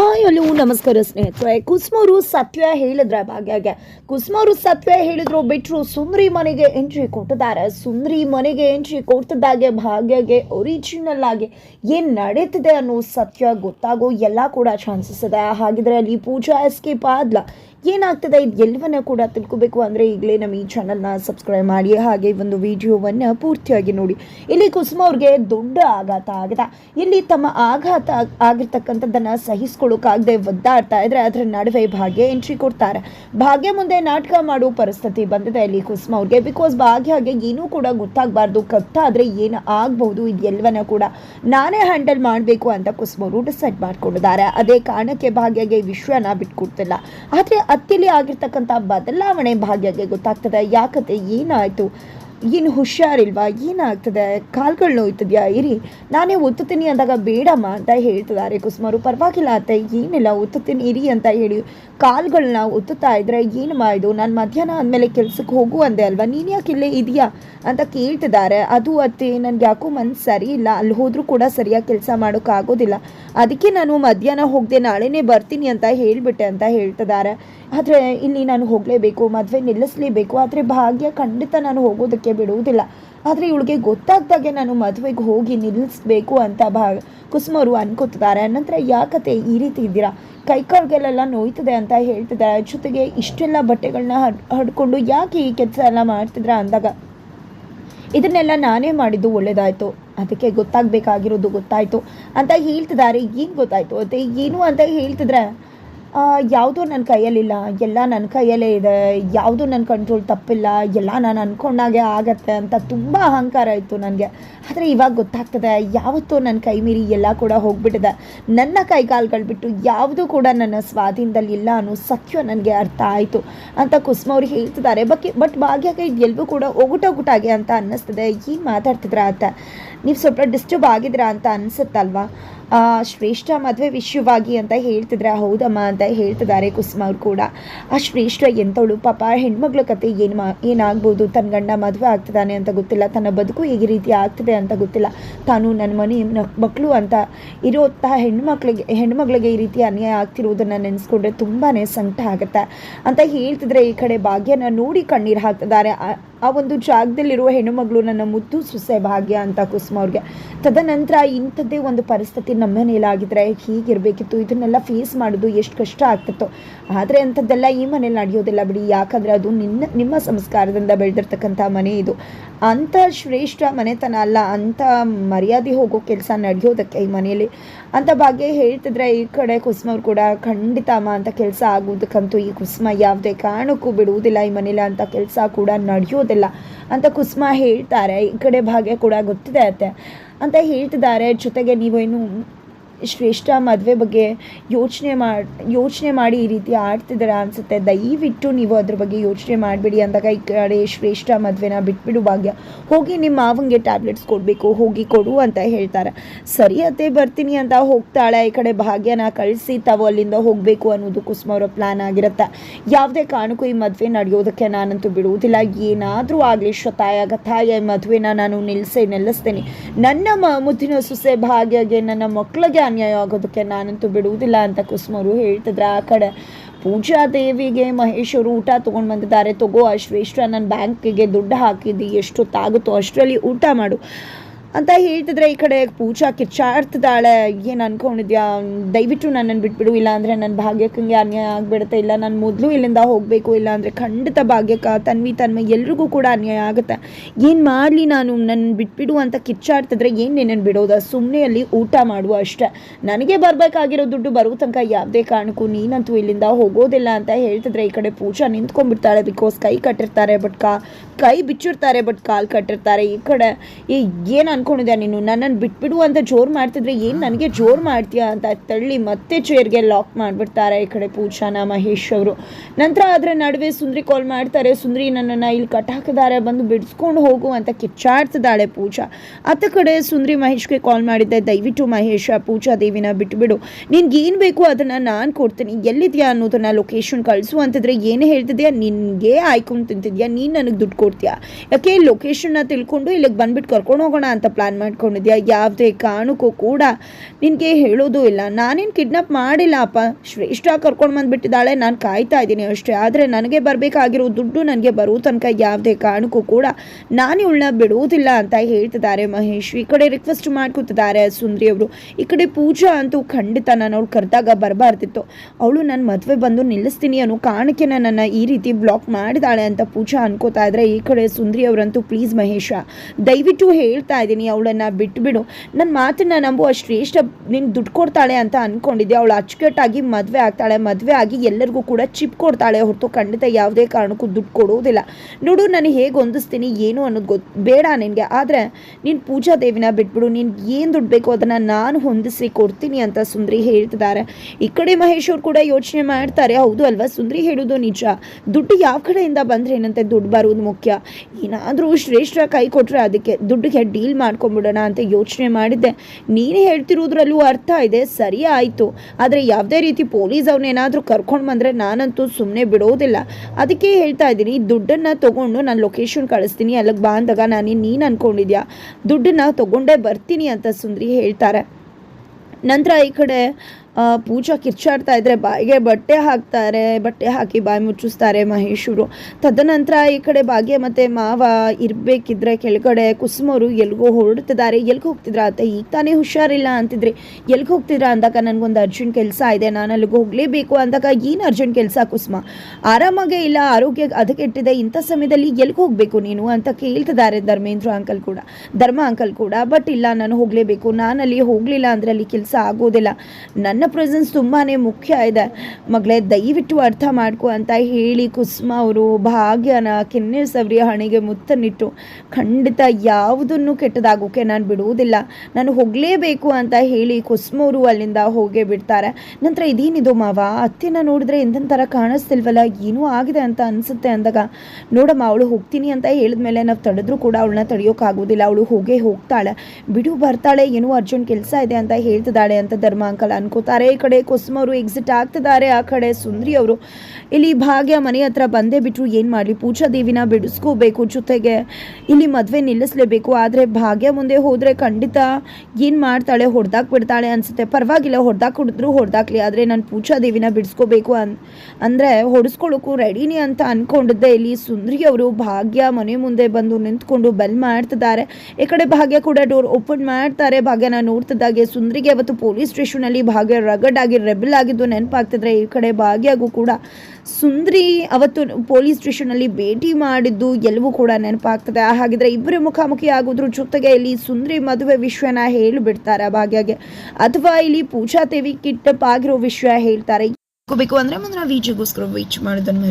Hi hello ನಮಸ್ಕಾರ ಸ್ನೇಹಿತರೆ. ಕುಸುಮರು ಸತ್ಯ ಹೇಳಿದ್ರ ಭಾಗ್ಯಾಗೆ. ಕುಸುಮವರು ಸತ್ಯ ಹೇಳಿದ್ರು ಬಿಟ್ರು ಸುಂದ್ರಿ ಮನೆಗೆ ಎಂಟ್ರಿ ಕೊಟ್ಟಿದ್ದಾರೆ. ಸುಂದ್ರಿ ಮನೆಗೆ ಎಂಟ್ರಿ ಕೊಡ್ತಿದ್ದಾಗೆ ಭಾಗ್ಯಗೆ ಒರಿಜಿನಲ್ ಆಗಿ ಏನು ನಡೀತಿದೆ ಅನ್ನೋ ಸತ್ಯ ಗೊತ್ತಾಗೋ ಎಲ್ಲ ಕೂಡ ಚಾನ್ಸಸ್ ಇದೆ. ಹಾಗಿದ್ರೆ ಅಲ್ಲಿ ಪೂಜಾ ಎಸ್ಕೇಪ್ ಆದ್ಲ ಏನಾಗ್ತದೆ ಇದು ಎಲ್ಲವನ್ನ ಕೂಡ ತಿಳ್ಕೊಬೇಕು ಅಂದರೆ ಈಗಲೇ ನಮ್ಮ ಈ ಚಾನಲ್ನ ಸಬ್ಸ್ಕ್ರೈಬ್ ಮಾಡಿ. ಹಾಗೆ ಒಂದು ವಿಡಿಯೋವನ್ನು ಪೂರ್ತಿಯಾಗಿ ನೋಡಿ. ಇಲ್ಲಿ ಕುಸುಮ ಅವ್ರಿಗೆ ದೊಡ್ಡ ಆಘಾತ ಆಗಿದೆ. ಇಲ್ಲಿ ತಮ್ಮ ಆಘಾತ ಆಗಿರ್ತಕ್ಕಂಥದ್ದನ್ನು ಸಹಿಸ್ಕೊಳ್ಳೋಕ್ಕಾಗದೆ ಒದ್ದಾಡ್ತಾ ಇದ್ರೆ ಅದರ ನಡುವೆ ಭಾಗ್ಯ ಎಂಟ್ರಿ ಕೊಡ್ತಾರೆ. ಭಾಗ್ಯ ಮುಂದೆ ನಾಟಕ ಮಾಡೋ ಪರಿಸ್ಥಿತಿ ಬಂದಿದೆ ಇಲ್ಲಿ ಕುಸುಮ ಅವ್ರಿಗೆ. ಬಿಕಾಸ್ ಭಾಗ್ಯಗೆ ಏನೂ ಕೂಡ ಗೊತ್ತಾಗಬಾರ್ದು. ಕತ್ತಾದರೆ ಏನು ಆಗಬಹುದು? ಇದೆಲ್ಲವನ್ನ ಕೂಡ ನಾನೇ ಹ್ಯಾಂಡಲ್ ಮಾಡಬೇಕು ಅಂತ ಕುಸುಮ ಅವರು ಡಿಸೈಡ್ ಮಾಡ್ಕೊಂಡಿದ್ದಾರೆ. ಅದೇ ಕಾರಣಕ್ಕೆ ಭಾಗ್ಯಗೆ ವಿಶ್ವನ ಬಿಟ್ಕೊಡ್ತಿಲ್ಲ. ಆದರೆ ಅತ್ತಿಲಿ ಆಗಿರ್ತಕ್ಕಂಥ ಬದಲಾವಣೆ ಭಾಗ್ಯಗೆ ಗೊತ್ತಾಗ್ತದೆ. ಯಾಕತೆ ಏನಾಯಿತು? ಏನು ಹುಷಾರಿಲ್ವಾ? ಏನಾಗ್ತದೆ? ಕಾಲ್ಗಳು ನೋಯ್ತದ್ಯಾ? ಇರಿ, ನಾನೇ ಒತ್ತುತ್ತೀನಿ ಅಂದಾಗ ಬೇಡಮ್ಮ ಅಂತ ಹೇಳ್ತಿದ್ದಾರೆ ಕುಸುಮರು. ಪರವಾಗಿಲ್ಲ ಅತ್ತೆ, ಏನಿಲ್ಲ ಒತ್ತುತ್ತೀನಿ ಇರಿ ಅಂತ ಹೇಳಿ ಕಾಲ್ಗಳನ್ನ ಒತ್ತುತ್ತಾ ಇದ್ರೆ ಏನು ಇದು? ನಾನು ಮಧ್ಯಾಹ್ನ ಆದಮೇಲೆ ಕೆಲಸಕ್ಕೆ ಹೋಗು ಅಂದೆ ಅಲ್ವಾ? ನೀನು ಯಾಕೆ ಇಲ್ಲೇ ಇದೆಯಾ? ಅಂತ ಕೇಳ್ತಿದ್ದಾರೆ. ಅದು ಅತ್ತೆ, ನನಗೆ ಯಾಕೋ ಮನ್ಸು ಸರಿ ಇಲ್ಲ. ಅಲ್ಲಿ ಹೋದರೂ ಕೂಡ ಸರಿಯಾಗಿ ಕೆಲಸ ಮಾಡೋಕ್ಕಾಗೋದಿಲ್ಲ ಅದಕ್ಕೆ ನಾನು ಮಧ್ಯಾಹ್ನ ಹೋಗದೆ, ನಾಳೆನೇ ಬರ್ತೀನಿ ಅಂತ ಹೇಳಿಬಿಟ್ಟೆ ಅಂತ ಹೇಳ್ತಿದ್ದಾರೆ. ಆದರೆ ಇಲ್ಲಿ ನಾನು ಹೋಗಲೇಬೇಕು, ಮದುವೆ ನಿಲ್ಲಿಸಲೇಬೇಕು. ಆದರೆ ಭಾಗ್ಯ ಖಂಡಿತ ನಾನು ಹೋಗೋದಕ್ಕೆ ಬಿಡುವುದಿಲ್ಲ. ಆದರೆ ಇವಳಿಗೆ ಗೊತ್ತಾಗ್ದಾಗೆ ನಾನು ಮದುವೆಗೆ ಹೋಗಿ ನಿಲ್ಲಿಸ್ಬೇಕು ಅಂತ ಭಾ, ಕುಸುಮರು ಅನ್ಕೋತಿದ್ದಾರೆ. ನಂತರ ಯಾಕತೆ ಈ ರೀತಿ ಇದ್ದೀರಾ? ಕೈಕಾಲ್ಗೆಲ್ಲ ನೋಯ್ತದೆ ಅಂತ ಹೇಳ್ತಿದ್ದಾರೆ ಜೊತೆಗೆ ಇಷ್ಟೆಲ್ಲ ಬಟ್ಟೆಗಳನ್ನ ಹಡ್, ಹಡ್ಕೊಂಡು ಯಾಕೆ ಈ ಕೆಲಸ ಎಲ್ಲ ಮಾಡ್ತಿದ್ರ ಅಂದಾಗ, ಇದನ್ನೆಲ್ಲ ನಾನೇ ಮಾಡಿದ್ದು ಒಳ್ಳೇದಾಯಿತು. ಅದಕ್ಕೆ ಗೊತ್ತಾಗಬೇಕಾಗಿರೋದು ಗೊತ್ತಾಯಿತು ಅಂತ ಹೇಳ್ತಿದ್ದಾರೆ. ಏನು ಗೊತ್ತಾಯಿತು ಅದೇ ಏನು ಅಂತ ಹೇಳ್ತಿದ್ರೆ? ಯಾವುದೂ ನನ್ನ ಕೈಯಲ್ಲಿಲ್ಲ. ಎಲ್ಲ ನನ್ನ ಕೈಯಲ್ಲೇ ಇದೆ. ಯಾವುದೂ ನನ್ನ ಕಂಟ್ರೋಲ್ ತಪ್ಪಿಲ್ಲ. ಎಲ್ಲ ನಾನು ಅಂದ್ಕೊಂಡಾಗೆ ಆಗತ್ತೆ ಅಂತ ತುಂಬ ಅಹಂಕಾರ ಇತ್ತು ನನಗೆ. ಆದರೆ ಇವಾಗ ಗೊತ್ತಾಗ್ತದೆ, ಯಾವತ್ತೂ ನನ್ನ ಕೈ ಮೀರಿ ಎಲ್ಲ ಕೂಡ ಹೋಗ್ಬಿಟ್ಟಿದೆ. ನನ್ನ ಕೈಕಾಲುಗಳು ಬಿಟ್ಟು ಯಾವುದೂ ಕೂಡ ನನ್ನ ಸ್ವಾಧೀನದಲ್ಲಿ ಇಲ್ಲ ಅನ್ನೋ ಸತ್ಯ ನನಗೆ ಅರ್ಥ ಆಯಿತು ಅಂತ ಕುಸುಮ ಅವ್ರು ಹೇಳ್ತಿದ್ದಾರೆ. ಬಟ್ ಬಟ್ ಭಾಗ್ಯಕ್ಕೆ ಎಲ್ಲವೂ ಕೂಡ ಒಗುಟೊಗುಟಾಗೆ ಅಂತ ಅನ್ನಿಸ್ತದೆ. ಏನು ಮಾತಾಡ್ತಿದ್ರ ಅಂತ ನೀವು ಸ್ವಲ್ಪ ಡಿಸ್ಟರ್ಬ್ ಆಗಿದ್ರಾ ಅಂತ ಅನಿಸುತ್ತಲ್ವಾ? ಶ್ರೇಷ್ಠ ಮದುವೆ ವಿಷಯವಾಗಿ ಅಂತ ಹೇಳ್ತಿದ್ರೆ ಹೌದಮ್ಮ ಅಂತ ಹೇಳ್ತಿದ್ದಾರೆ ಕುಸುಮ ಅವ್ರು ಕೂಡ. ಆ ಶ್ರೇಷ್ಠ ಎಂಥವಳು ಪಾಪ ಹೆಣ್ಮಗಳ ಕತೆ ಏನು ಮಾ, ಏನಾಗ್ಬೋದು? ತನ್ನ ಗಂಡ ಮದುವೆ ಆಗ್ತಿದ್ದಾನೆ ಅಂತ ಗೊತ್ತಿಲ್ಲ. ತನ್ನ ಬದುಕು ಈ ರೀತಿ ಆಗ್ತಿದೆ ಅಂತ ಗೊತ್ತಿಲ್ಲ. ತಾನು ನನ್ನ ಮನೆ ಮಕ್ಕಳು ಅಂತ ಇರೋಂತಹ ಹೆಣ್ಮಕ್ಳಿಗೆ, ಹೆಣ್ಮಗಳಿಗೆ ಈ ರೀತಿ ಅನ್ಯಾಯ ಆಗ್ತಿರೋದನ್ನು ನೆನೆಸ್ಕೊಂಡ್ರೆ ತುಂಬಾ ಸಂಕಟ ಆಗುತ್ತೆ. ಅಂತ ಹೇಳ್ತಿದ್ರೆ ಈ ಕಡೆ ಭಾಗ್ಯನ ನೋಡಿ ಕಣ್ಣೀರು ಹಾಕ್ತಿದ್ದಾರೆ. ಆ- ಒಂದು ಜಾಗದಲ್ಲಿರುವ ಹೆಣ್ಣುಮಗಳು ನನ್ನ ಮುದ್ದು ಸೊಸೆ ಭಾಗ್ಯ ಅಂತ ಕುಸುಮ ಅವ್ರಿಗೆ. ತದನಂತರ ಇಂಥದ್ದೇ ಒಂದು ಪರಿಸ್ಥಿತಿ ನಮ್ಮ ಮನೇಲಾಗಿದ್ರೆ ಹೀಗಿರಬೇಕಿತ್ತು, ಇದನ್ನೆಲ್ಲ ಫೇಸ್ ಮಾಡೋದು ಎಷ್ಟು ಕಷ್ಟ ಆಗ್ತಿತ್ತು. ಆದರೆ ಅಂಥದ್ದೆಲ್ಲ ಈ ಮನೇಲಿ ನಡೆಯೋದಿಲ್ಲ ಬಿಡಿ. ಯಾಕಂದರೆ ಅದು ನಿನ್ನ, ನಿಮ್ಮ ಸಂಸ್ಕಾರದಿಂದ ಬೆಳೆದಿರ್ತಕ್ಕಂಥ ಮನೆ ಇದು. ಅಂಥ ಶ್ರೇಷ್ಠ ಮನೆತನ ಅಲ್ಲ ಅಂಥ ಮರ್ಯಾದೆ ಹೋಗೋ ಕೆಲಸ ನಡೆಯೋದಕ್ಕೆ ಈ ಮನೆಯಲ್ಲಿ. ಅಂತ ಭಾಗ್ಯ ಹೇಳ್ತಿದ್ರೆ ಈ ಕಡೆ ಕುಸುಮವ್ರು ಕೂಡ ಖಂಡಿತ ಅಮ್ಮ ಅಂತ ಕೆಲಸ ಆಗೋದಕ್ಕಂತೂ ಈ ಕುಸುಮ ಯಾವುದೇ ಕಾರಣಕ್ಕೂ ಬಿಡುವುದಿಲ್ಲ ಈ ಮನೇಲಿ ಅಂತ ಕೆಲಸ ಕೂಡ ನಡೆಯೋದಿಲ್ಲ ಅಂತ ಕುಸುಮ ಹೇಳ್ತಾರೆ. ಈ ಕಡೆ ಭಾಗ್ಯ ಕೂಡ ಗೊತ್ತಿದೆ ಅಂತ ಹೇಳ್ತಿದ್ದಾರೆ. ಜೊತೆಗೆ ನೀವೇನು ಶ್ರೇಷ್ಠ ಮದುವೆ ಬಗ್ಗೆ ಯೋಚನೆ ಮಾಡಿ ಯೋಚನೆ ಮಾಡಿ ಈ ರೀತಿ ಆಡ್ತಿದ್ದೀರಾ ಅನಿಸುತ್ತೆ. ದಯವಿಟ್ಟು ನೀವು ಅದ್ರ ಬಗ್ಗೆ ಯೋಚನೆ ಮಾಡಬೇಡಿ ಅಂದಾಗ ಈ ಕಡೆ ಶ್ರೇಷ್ಠ ಮದುವೆನ ಬಿಟ್ಬಿಡು ಭಾಗ್ಯ. ಹೋಗಿ ನಿಮ್ಮ ಮಾವಂಗೆ ಟ್ಯಾಬ್ಲೆಟ್ಸ್ ಕೊಡಬೇಕು, ಹೋಗಿ ಕೊಡು ಅಂತ ಹೇಳ್ತಾರೆ. ಸರಿ ಅತ್ತೆ, ಬರ್ತೀನಿ ಅಂತ ಹೋಗ್ತಾಳೆ ಈ ಕಡೆ ಭಾಗ್ಯನ ಕಳಿಸಿ ತಾವು ಅಲ್ಲಿಂದ ಹೋಗಬೇಕು ಅನ್ನೋದು ಕುಸುಮ ಅವರ ಪ್ಲ್ಯಾನ್ ಆಗಿರುತ್ತೆ. ಯಾವುದೇ ಕಾರಣಕ್ಕೂ ಈ ಮದುವೆ ನಡೆಯೋದಕ್ಕೆ ನಾನಂತೂ ಬಿಡುವುದಿಲ್ಲ. ಏನಾದರೂ ಆಗಲಿ ಶತಾಯ, ಗತಾಯ ಈ ಮದುವೆನ ನಾನು ನಿಲ್ಲಿಸಿ, ನಿಲ್ಲಿಸ್ತೇನೆ. ನನ್ನ ಮುದ್ದಿನ ಸೊಸೆ ಭಾಗ್ಯಗೆ ನನ್ನ ಮಕ್ಕಳಿಗೆ ಅನ್ಯಾಯ ಆಗೋದಕ್ಕೆ ನಾನಂತೂ ಬಿಡುವುದಿಲ್ಲ ಅಂತ ಕುಸುಮರು ಹೇಳ್ತಿದ್ರೆ. ಆ ಕಡೆ ಪೂಜಾ ದೇವಿಗೆ ಮಹೇಶ್ವರು ಊಟ ತೊಗೊಂಡು ಬಂದಿದ್ದಾರೆ. ತಗೋ ಅಶ್ವೇಶ್ವರ ನನ್ನ ಬ್ಯಾಂಕಿಗೆ ದುಡ್ಡು ಹಾಕಿದ್ದು ಎಷ್ಟೊತ್ತಾಗುತ್ತೋ ಅಷ್ಟರಲ್ಲಿ ಊಟ ಮಾಡು. ಅಂತ ಹೇಳ್ತಿದ್ರೆ ಈ ಕಡೆ ಪೂಜಾ ಕಿಚ್ಚಾಡ್ತಿದ್ದಾಳೆ. ಏನು ಅನ್ಕೊಂಡಿದ್ಯಾ? ದಯವಿಟ್ಟು ನನ್ನನ್ನು ಬಿಟ್ಬಿಡು ಇಲ್ಲ ಅಂದರೆ ನನ್ನ ಭಾಗ್ಯಕ್ಕಂಗೆ ಅನ್ಯಾಯ ಆಗಿಬಿಡುತ್ತೆ. ಇಲ್ಲ, ನಾನು ಮೊದಲು ಇಲ್ಲಿಂದ ಹೋಗಬೇಕು ಇಲ್ಲ ಅಂದರೆ ಖಂಡಿತ ಭಾಗ್ಯಕ್ಕ, ತನ್ವಿ ತನ್ಮ ಎಲ್ರಿಗೂ ಕೂಡ ಅನ್ಯಾಯ ಆಗುತ್ತೆ. ಏನು ಮಾಡಲಿ ನಾನು? ನನ್ನ ಬಿಟ್ಬಿಡು ಅಂತ ಕಿಚ್ಚಾಡ್ತಿದ್ರೆ ಏನು ನಿನ್ನನ್ನು ಬಿಡೋದ? ಸುಮ್ಮನೆ ಅಲ್ಲಿ ಊಟ ಮಾಡುವ ಅಷ್ಟೇ. ನನಗೆ ಬರಬೇಕಾಗಿರೋ ದುಡ್ಡು ಬರೋ ತನಕ ಯಾವುದೇ ಕಾರಣಕ್ಕೂ ನೀನಂತೂ ಇಲ್ಲಿಂದ ಹೋಗೋದಿಲ್ಲ ಅಂತ ಹೇಳ್ತಿದ್ರೆ ಈ ಕಡೆ ಪೂಜಾ ನಿಂತ್ಕೊಂಡ್ಬಿಡ್ತಾಳೆ. ಬಿಕಾಸ್ ಕೈ ಕಟ್ಟಿರ್ತಾರೆ ಬಟ್ ಕಾ ಕೈ ಬಿಚ್ಚಿರ್ತಾರೆ ಬಟ್ ಕಾಲು ಕಟ್ಟಿರ್ತಾರೆ ಈ ಕಡೆ. ಈ ಏನು ಅನ್ಕೊಂಡಿದ್ಯಾ ನೀನು? ನನ್ನನ್ನು ಬಿಟ್ಬಿಡು ಅಂತ ಜೋರು ಮಾಡ್ತಿದ್ರೆ ಏನು ನನಗೆ ಜೋರು ಮಾಡ್ತೀಯಾ ಅಂತ ತಳ್ಳಿ ಮತ್ತೆ ಚೇರ್ಗೆ ಲಾಕ್ ಮಾಡಿಬಿಡ್ತಾರೆ ಈ ಕಡೆ ಪೂಜಾನ, ಮಹೇಶ್ ಅವರು. ನಂತರ ಅದರ ನಡುವೆ ಸುಂದ್ರಿ ಕಾಲ್ ಮಾಡ್ತಾರೆ. ಸುಂದ್ರಿ ನನ್ನನ್ನು ಇಲ್ಲಿ ಕಟ್ಟಾಕಿದ್ದಾರೆ ಬಂದು ಬಿಡಿಸ್ಕೊಂಡು ಹೋಗು ಅಂತ ಕಿಚ್ಚಾಡ್ತಿದ್ದಾಳೆ ಪೂಜಾ. ಅತ್ತ ಕಡೆ ಸುಂದ್ರಿ ಮಹೇಶ್ಗೆ ಕಾಲ್ ಮಾಡಿದ್ದೆ. ದಯವಿಟ್ಟು ಮಹೇಶ, ಪೂಜಾ ದೇವಿನ ಬಿಟ್ಬಿಡು. ನಿನ್ಗೆ ಏನು ಬೇಕು ಅದನ್ನು ನಾನು ಕೊಡ್ತೀನಿ. ಎಲ್ಲಿದ್ಯಾ ಅನ್ನೋದನ್ನ ಲೊಕೇಶನ್ ಕಳಿಸು ಅಂತಿದ್ರೆ ಏನು ಹೇಳ್ತಿದ್ಯಾ? ನಿನಗೆ ಆಯ್ಕೊಂಡು ತಿಂತಿದ್ಯಾ? ನೀನು ನನಗೆ ದುಡ್ಡು ಕೊಡ್ತೀಯಾ? ಯಾಕೆ ಲೊಕೇಶನ್ನ ತಿಳ್ಕೊಂಡು ಇಲ್ಲಿಗೆ ಬಂದ್ಬಿಟ್ಟು ಕರ್ಕೊಂಡು ಹೋಗೋಣ ಅಂತ ಪ್ಲ್ಯಾನ್ ಮಾಡ್ಕೊಂಡಿದ್ಯಾ? ಯಾವುದೇ ಕಾರಣಕ್ಕೂ ಕೂಡ ನಿನಗೆ ಹೇಳೋದು ಇಲ್ಲ. ನಾನೇನು ಕಿಡ್ನಾಪ್ ಮಾಡಿಲ್ಲ, ಅಪ್ಪ. ಶ್ರೇಷ್ಠ ಕರ್ಕೊಂಡು ಬಂದುಬಿಟ್ಟಿದ್ದಾಳೆ. ನಾನು ಕಾಯ್ತಾ ಇದ್ದೀನಿ ಅಷ್ಟೇ. ಆದರೆ ನನಗೆ ಬರಬೇಕಾಗಿರೋ ದುಡ್ಡು ನನಗೆ ಬರೋ ತನಕ ಯಾವುದೇ ಕಾರಣಕ್ಕೂ ಕೂಡ ನಾನು ಇವಳನ್ನ ಬಿಡುವುದಿಲ್ಲ ಅಂತ ಹೇಳ್ತಿದ್ದಾರೆ ಮಹೇಶ್. ಈ ಕಡೆ ರಿಕ್ವೆಸ್ಟ್ ಮಾಡ್ಕೊತಿದ್ದಾರೆ ಸುಂದ್ರಿ ಅವರು. ಈ ಕಡೆ ಪೂಜಾ ಅಂತೂ ಖಂಡಿತ ನಾನು ಅವಳು ಕರೆದಾಗ ಬರಬಾರ್ದಿತ್ತು. ಅವಳು ನನ್ನ ಮದುವೆ ಬಂದು ನಿಲ್ಲಿಸ್ತೀನಿ ಅನ್ನೋ ಕಾರಣಕ್ಕೆ ನನ್ನನ್ನು ಈ ರೀತಿ ಬ್ಲಾಕ್ ಮಾಡಿದಾಳೆ ಅಂತ ಪೂಜಾ ಅನ್ಕೋತಾ ಇದ್ರೆ ಈ ಕಡೆ ಸುಂದ್ರಿ ಅವರಂತೂ ಪ್ಲೀಸ್ ಮಹೇಶ, ದಯವಿಟ್ಟು ಹೇಳ್ತಾ ಇದ್ದೀನಿ. ಅವಳನ್ನು ಬಿಟ್ಬಿಡು. ನನ್ನ ಮಾತನ್ನ ನಂಬು ಆ ಶ್ರೇಷ್ಠ ನಿನ್ ದುಡ್ಡು ಕೊಡ್ತಾಳೆ ಅಂತ ಅನ್ಕೊಂಡಿದ್ದೆ. ಅವಳು ಅಚ್ಚುಕಟ್ಟಾಗಿ ಮದುವೆ ಆಗ್ತಾಳೆ. ಮದುವೆ ಆಗಿ ಎಲ್ಲರಿಗೂ ಕೂಡ ಚಿಪ್ ಕೊಡ್ತಾಳೆ. ಹೊರತು ಖಂಡಿತ ಯಾವುದೇ ಕಾರಣಕ್ಕೂ ದುಡ್ಡು ಕೊಡೋದಿಲ್ಲ. ನೋಡು, ನಾನು ಹೇಗೆ ಹೊಂದಿಸ್ತೀನಿ, ಏನು ಅನ್ನೋದು ಗೊತ್ತು ಬೇಡ ನಿನಗೆ. ಆದರೆ ನೀನು ಪೂಜಾ ದೇವಿನ ಬಿಟ್ಬಿಡು. ನೀನು ಏನು ದುಡ್ಡು ಬೇಕೋ ಅದನ್ನು ನಾನು ಹೊಂದಿಸಿ ಕೊಡ್ತೀನಿ ಅಂತ ಸುಂದ್ರಿ ಹೇಳ್ತಿದ್ದಾರೆ. ಈ ಕಡೆ ಮಹೇಶ್ ಅವ್ರು ಕೂಡ ಯೋಚನೆ ಮಾಡ್ತಾರೆ. ಹೌದು ಅಲ್ವಾ? ಸುಂದ್ರಿ ಹೇಳೋದು ನಿಜ. ದುಡ್ಡು ಯಾವ ಕಡೆಯಿಂದ ಬಂದರೆ ಏನಂತೆ? ದುಡ್ಡು ಬರೋದು ಮುಖ್ಯ. ಏನಾದರೂ ಶ್ರೇಷ್ಠ ಕೈ ಕೊಟ್ಟರೆ ಅದಕ್ಕೆ ದುಡ್ಡಿಗೆ ಡೀಲ್ ಮಾಡ್ಕೊಂಬಿಡೋಣ ಅಂತ ಯೋಚನೆ ಮಾಡಿದ್ದೆ. ನೀನೇ ಹೇಳ್ತಿರೋದ್ರಲ್ಲೂ ಅರ್ಥ ಇದೆ, ಸರಿ ಆಯಿತು. ಆದರೆ ಯಾವುದೇ ರೀತಿ ಪೊಲೀಸ್ ಅವನೇನಾದರೂ ಕರ್ಕೊಂಡು ಬಂದರೆ ನಾನಂತೂ ಸುಮ್ಮನೆ ಬಿಡೋದಿಲ್ಲ. ಅದಕ್ಕೆ ಹೇಳ್ತಾ ಇದ್ದೀನಿ, ದುಡ್ಡನ್ನು ತೊಗೊಂಡು ನಾನು ಲೊಕೇಶನ್ ಕಳಿಸ್ತೀನಿ, ಅಲ್ಲಿಗೆ ಬಾ ಅಂದಾಗ ನಾನು ನೀನು ಅಂದ್ಕೊಂಡಿದ್ಯಾ ದುಡ್ಡನ್ನು ತೊಗೊಂಡೇ ಬರ್ತೀನಿ ಅಂತ ಸುಂದ್ರಿ ಹೇಳ್ತಾರೆ. ನಂತರ ಈ ಕಡೆ ಪೂಜಾ ಕಿರ್ಚಾಡ್ತಾ ಇದ್ದರೆ ಬಾಯಿಗೆ ಬಟ್ಟೆ ಹಾಕ್ತಾರೆ, ಬಟ್ಟೆ ಹಾಕಿ ಬಾಯಿ ಮುಚ್ಚಿಸ್ತಾರೆ ಮಹೇಶರು. ತದನಂತರ ಈ ಕಡೆ ಭಾಗ್ಯ ಮತ್ತು ಮಾವ ಇರಬೇಕಿದ್ರೆ ಕೆಳಗಡೆ ಕುಸುಮರು ಎಲ್ಗೋ ಹೊರಡ್ತಿದ್ದಾರೆ. ಎಲ್ಗೆ ಹೋಗ್ತಿದ್ರ ಅಂತ ಈಗ ತಾನೇ ಹುಷಾರಿಲ್ಲ ಅಂತಿದ್ರಿ. ಎಲ್ಗೆ ಹೋಗ್ತಿದ್ರ ಅಂದಾಗ ನನಗೊಂದು ಅರ್ಜೆಂಟ್ ಕೆಲಸ ಇದೆ. ನಾನು ಅಲ್ಲಿಗೆ ಹೋಗಲೇಬೇಕು ಅಂದಾಗ ಏನು ಅರ್ಜೆಂಟ್ ಕೆಲಸ ಕುಸುಮ? ಆರಾಮಾಗೇ ಇಲ್ಲ, ಆರೋಗ್ಯ ಅದಕ್ಕೆಟ್ಟಿದೆ ಇಂಥ ಸಮಯದಲ್ಲಿ ಎಲ್ಗೆ ಹೋಗಬೇಕು ನೀನು ಅಂತ ಕೇಳ್ತಿದ್ದಾರೆ ಧರ್ಮೇಂದ್ರ ಅಂಕಲ್ ಕೂಡ. ಧರ್ಮ ಅಂಕಲ್ ಕೂಡ. ಬಟ್ ಇಲ್ಲ, ನಾನು ಹೋಗಲೇಬೇಕು. ನಾನು ಅಲ್ಲಿ ಹೋಗಲಿಲ್ಲ ಅಂದರೆ ಅಲ್ಲಿ ಕೆಲಸ ಆಗೋದಿಲ್ಲ. ನನ್ನ ಪ್ರೆಸೆನ್ಸ್ ತುಂಬಾ ಮುಖ್ಯ ಇದೆ. ಮಗಳೇ, ದಯವಿಟ್ಟು ಅರ್ಥ ಮಾಡ್ಕೊ ಅಂತ ಹೇಳಿ ಕುಸುಮ ಅವರು ಭಾಗ್ಯನ ಕೆನ್ನೆ ಹಣೆಗೆ ಮುತ್ತನಿಟ್ಟು, ಖಂಡಿತ ಯಾವುದನ್ನು ಕೆಟ್ಟದಾಗೋಕೆ ನಾನು ಬಿಡುವುದಿಲ್ಲ. ನಾನು ಹೋಗಲೇಬೇಕು ಅಂತ ಹೇಳಿ ಕುಸುಮವರು ಅಲ್ಲಿಂದ ಹೋಗೇ ಬಿಡ್ತಾರೆ. ನಂತರ ಇದೇನಿದು ಮಾವ? ಅತ್ತೆನ ನೋಡಿದ್ರೆ ಎಂಥರ ಥರ ಕಾಣಿಸ್ತಿಲ್ವಲ್ಲ? ಏನೂ ಆಗಿದೆ ಅಂತ ಅನಿಸುತ್ತೆ ಅಂದಾಗ, ನೋಡಮ್ಮ, ಅವಳು ಹೋಗ್ತೀನಿ ಅಂತ ಹೇಳಿದ ಮೇಲೆ ನಾವು ತಡೆದ್ರೂ ಕೂಡ ಅವಳನ್ನ ತಡೆಯೋಕ್ಕಾಗೋದಿಲ್ಲ ಅವಳು ಹೋಗೇ ಹೋಗ್ತಾಳೆ. ಬಿಡು, ಬರ್ತಾಳೆ. ಏನೋ ಅರ್ಜೆಂಟ್ ಕೆಲಸ ಇದೆ ಅಂತ ಹೇಳ್ತಿದ್ದಾಳೆ ಅಂತ ಧರ್ಮ ಅಂಕಲ್ ಅನ್ಕೋತಾರೆ ಈ ಕಡೆ ಕುಸುಮವರು ಎಕ್ಸಿಟ್ ಆಗ್ತಿದ್ದಾರೆ. ಆ ಕಡೆ ಸುಂದ್ರಿ ಅವರು. ಇಲ್ಲಿ ಭಾಗ್ಯ ಮನೆ ಹತ್ರ ಬಂದೇ ಬಿಟ್ಟರು ಏನು ಮಾಡಲಿ? ಪೂಜಾ ದೇವಿನ ಬಿಡಿಸ್ಕೋಬೇಕು, ಜೊತೆಗೆ ಇಲ್ಲಿ ಮದುವೆ ನಿಲ್ಲಿಸಲೇಬೇಕು. ಆದರೆ ಭಾಗ್ಯ ಮುಂದೆ ಹೋದರೆ ಖಂಡಿತ ಏನು ಮಾಡ್ತಾಳೆ? ಹೊಡೆದಾಕ್ ಬಿಡ್ತಾಳೆ ಅನ್ಸುತ್ತೆ. ಪರವಾಗಿಲ್ಲ ಹೊಡೆದಾಕ್ ಹೊಡೆದ್ರು ಹೊಡೆದಾಕ್ಲಿ. ಆದರೆ ನಾನು ಪೂಜಾ ದೇವಿನ ಬಿಡಿಸ್ಕೋಬೇಕು ಅನ್, ಅಂದರೆ ಹೊಡೆಸ್ಕೊಳ್ಳೋಕ್ಕೂ ರೆಡಿನಿ ಅಂತ ಅಂದ್ಕೊಂಡಿದ್ದೆ ಇಲ್ಲಿ ಸುಂದ್ರಿ ಅವರು ಭಾಗ್ಯ ಮನೆ ಮುಂದೆ ಬಂದು ನಿಂತ್ಕೊಂಡು ಬೆಲ್ ಮಾಡ್ತಿದ್ದಾರೆ. ಈ ಕಡೆ ಭಾಗ್ಯ ಕೂಡ ಡೋರ್ ಓಪನ್ ಮಾಡ್ತಾರೆ. ಭಾಗ್ಯನ ನೋಡ್ತಿದ್ದಾಗೆ ಸುಂದ್ರಿಗೆ ಅವತ್ತು ಪೊಲೀಸ್ ಸ್ಟೇಷನಲ್ಲಿ ಭಾಗ್ಯ ರಗಡ್ ಆಗಿ ರೆಬಲ್ ಆಗಿದ್ದು ನೆನಪಾಗ್ತಿದ್ರೆ ಈ ಕಡೆ ಭಾಗ್ಯಗೂ ಕೂಡ ಸುಂದ್ರಿ ಅವತ್ತು ಪೊಲೀಸ್ ಸ್ಟೇಷನಲ್ಲಿ ಭೇಟಿ ಮಾಡಿದ್ದು ಎಲ್ಲವೂ ಕೂಡ ನೆನಪಾಗ್ತದೆ. ಹಾಗಿದ್ರೆ ಇಬ್ಬರು ಮುಖಾಮುಖಿ ಆಗೋದ್ರ ಜೊತೆಗೆ ಇಲ್ಲಿ ಸುಂದ್ರಿ ಮದುವೆ ವಿಷಯನ ಹೇಳಿಬಿಡ್ತಾರೆ ಭಾಗ್ಯಗೆ. ಅಥವಾ ಇಲ್ಲಿ ಪೂಜಾ ದೇವಿ ಕಿಟ್ಟಪ್ ಆಗಿರೋ ವಿಷಯ ಹೇಳ್ತಾರೆ. ಬೇಕು ಅಂದ್ರೆ ಮುಂದೆ ನಾವು ವೀಜಿಗೋಸ್ಕರ ವೀಚ್ ಮಾಡೋದನ್ನ